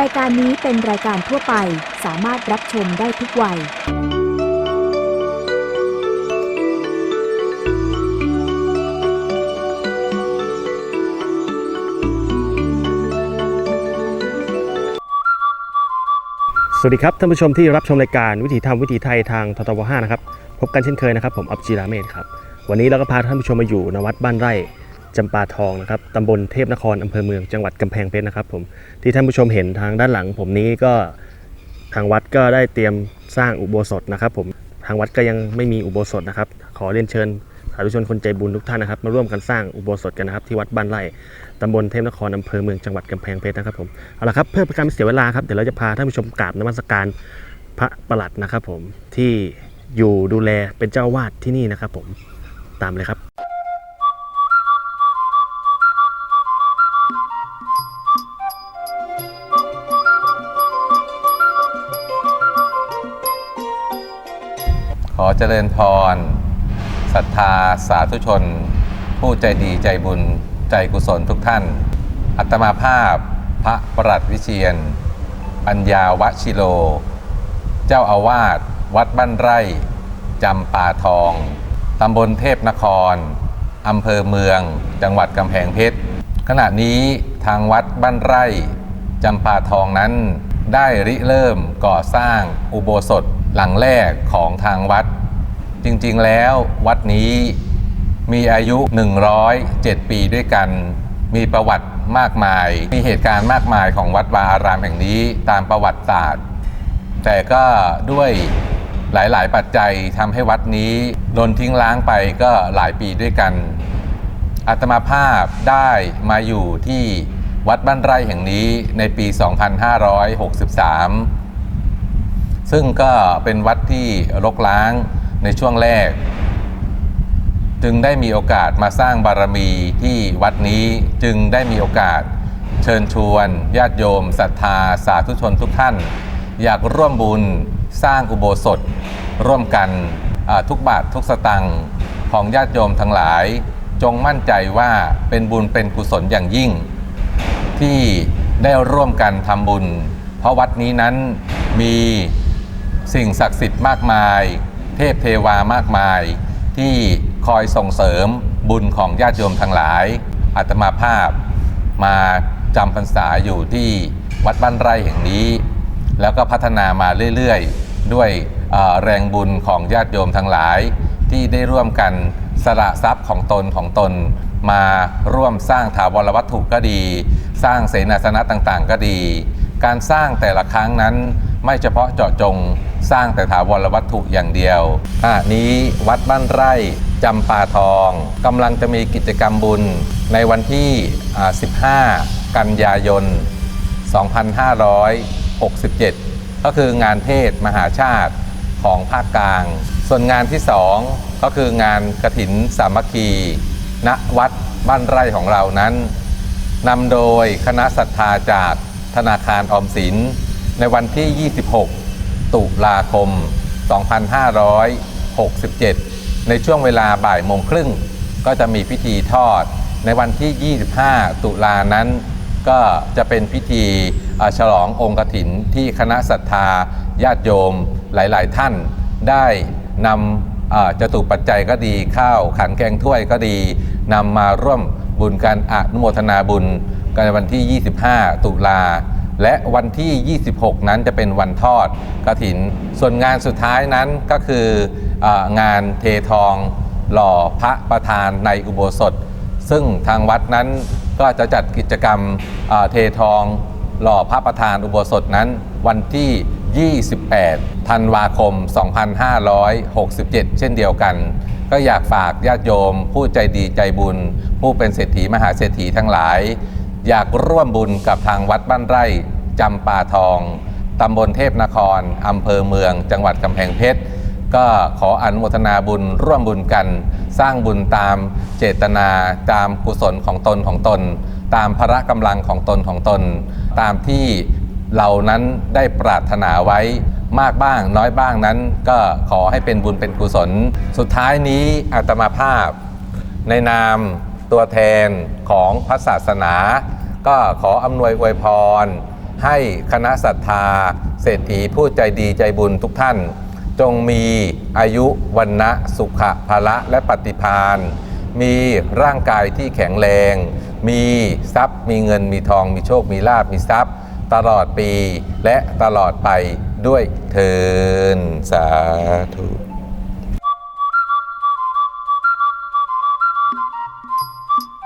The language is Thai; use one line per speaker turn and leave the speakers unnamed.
รายการนี้เป็นรายการทั่วไปสามารถรับชมได้ทุกวัย
สวัสดีครับท่านผู้ชมที่รับชมรายการวิถีธรรมวิถีไทยทางททบ5นะครับ พบกันเช่นเคยนะครับ ผมอับจีราเมศครับ วันนี้เราก็พาท่านผู้ชมมาอยู่ณวัดบ้านไร่ จำปาทองนะครับตำบลเทพนครอำเภอเมืองจังหวัดกำแพงเพชรนะครับผมที่ท่านผู้ชมเห็นทางด้านหลัง ผมนี้ก็ทางวัดก็ได้เตรียมสร้างอุโบสถนะครับ ผมทางวัดก็ยังไม่มีอุโบสถนะครับ ขอเรียนเชิญสาธุชนคนใจบุญทุกท่านนะครับ มาร่วมกันสร้างอุโบสถกันนะครับ ที่วัดบ้านไร่ตำบลเทพนครอำเภอเมืองจังหวัดกำแพงเพชรนะครับผมเอาละครับเพื่อเป็นการไม่เสียเวลาครับเดี๋ยวเราจะพาท่านผู้ชมกราบนมัสการพระประหลัดนะครับ ผมที่อยู่ดูแลเป็นเจ้าวาดที่นี่นะครับ ผมตามเลยครับ
ขอเจริญพรศรัทธาสาธุชน ผู้ใจดีใจบุญใจกุศลทุกท่าน อัตมาภาพพระประหลัดวิเชียน ปัญญาวชิโล เจ้าอาวาสวัดบ้านไร่จำป่าทอง ตำบลเทพนคร อำเภอเมือง จังหวัดกำแพงเพชร ขณะนี้ทางวัดบ้านไร่จำปาทองนั้น ได้ริเริ่มก่อสร้างอุโบสถ หลังแรกของทางวัด จริงๆแล้ววัดนี้มีอายุ 107 ปีด้วยกัน มีประวัติมากมาย มีเหตุการณ์มากมายของวัดวาอารามแห่งนี้ตามประวัติศาสตร์ แต่ก็ด้วยหลายๆ ปัจจัยทำให้วัดนี้โดนทิ้งล้างไปก็หลายปีด้วยกันอาตมาภาพได้มาอยู่ที่วัดบ้านไร่แห่งนี้ในปี 2563 ซึ่งก็เป็นวัดที่รกล้างในช่วงแรก จึงได้มีโอกาสมาสร้างบารมีที่วัดนี้จึงได้มีโอกาสเชิญชวนญาติโยมศรัทธาสาธุชนทุกท่าน อยากร่วมบุญสร้างอุโบสถ ร่วมกันทุกบาททุกสตังค์ของญาติโยมทั้งหลาย จงมั่นใจว่าเป็นบุญเป็นกุศลอย่างยิ่ง ที่ได้ร่วมกันทำบุญ เพราะวัดนี้นั้นมี สิ่งศักดิ์สิทธิ์มากมาย เทพเทวามากมาย ที่คอยส่งเสริมบุญของญาติโยมทั้งหลายอาตมาภาพมาจำพรรษาอยู่ที่วัดบ้านไร่แห่งนี้ แล้วก็พัฒนามาเรื่อยๆ ด้วยแรงบุญของญาติโยมทั้งหลาย ที่ได้ร่วมกันสละทรัพย์ของตนของตน มาร่วมสร้างถาวรวัตถุก็ดี สร้างเสนาสนะต่างๆ ก็ดี การสร้างแต่ละครั้งนั้น ไม่เฉพาะเจาะจงสร้างแต่ถาวรวัตถุอย่างเดียวอะนี้วัดบ้านไร่จำปาทองกำลังจะมีกิจกรรมบุญในวันที่ 15 กันยายน 2567 ก็คืองานเทศมหาชาติของภาคกลาง ส่วนงานที่ 2 ก็คืองานกระถินสามัคคี ณวัดบ้านไร่ของเรานั้นนำโดยคณะศรัทธาจากธนาคารออมสิน ในวันที่ 26 ตุลาคม 2567 ในช่วงเวลาบ่ายโมงครึ่ง ก็จะมีพิธีทอด ในวันที่ 25 ตุลานั้น ก็จะเป็นพิธีฉลององค์กถินที่คณะศรัทธาญาติโยมหลาย ๆ ท่านได้นำเอ่อจตุปัจจัยก็ดีข้าวขันแกงถ้วยก็ดีนำมาร่วมบุญการอนุโมทนาบุญกันในวันที่ 25 ตุลา และวันที่ 26 นั้นจะเป็นวันทอดกระถิน ส่วนงานสุดท้ายนั้นก็คือองานเททองหล่อพระประธานในอุโบสถ ซึ่งทางวัดนั้นก็จะจัดกิจกรรมเททองหล่อพระประธานอุโบสถนั้นวันที่ 28 ธันวาคม 2567 เช่นเดียวกัน ก็อยากฝากญาติโยม ผู้ใจดีใจบุญ ผู้เป็นเศรษฐีมหาเศรษฐีทั้งหลาย อยากร่วมบุญกับทางวัดบ้านไร่จำปาทองตำบลเทพนครอำเภอเมือง จังหวัดกำแพงเพชรก็ขออนุโมทนาบุญร่วมบุญกัน สร้างบุญตามเจตนาตามกุศลของตนของตน ตามพระกำลังของตนของตน ตามที่เรานั้นได้ปรารถนาไว้มากบ้างน้อยบ้างนั้นก็ขอให้เป็นบุญเป็นกุศล สุดท้ายนี้อาตมาภาพ ในนาม ตัวแทนของพระศาสนา ก็ขออำนวยอวยพร ให้คณะศรัทธา เศรษฐีผู้ใจดีใจบุญทุกท่าน จงมีอายุวันนะสุขะภละและปฏิพานมีร่างกายที่แข็งแรง มีทรัพย์ มีเงินมีทอง มีโชค มีลาบมีทรัพย์ ตลอดปีและตลอดไปด้วยเทินสาธุ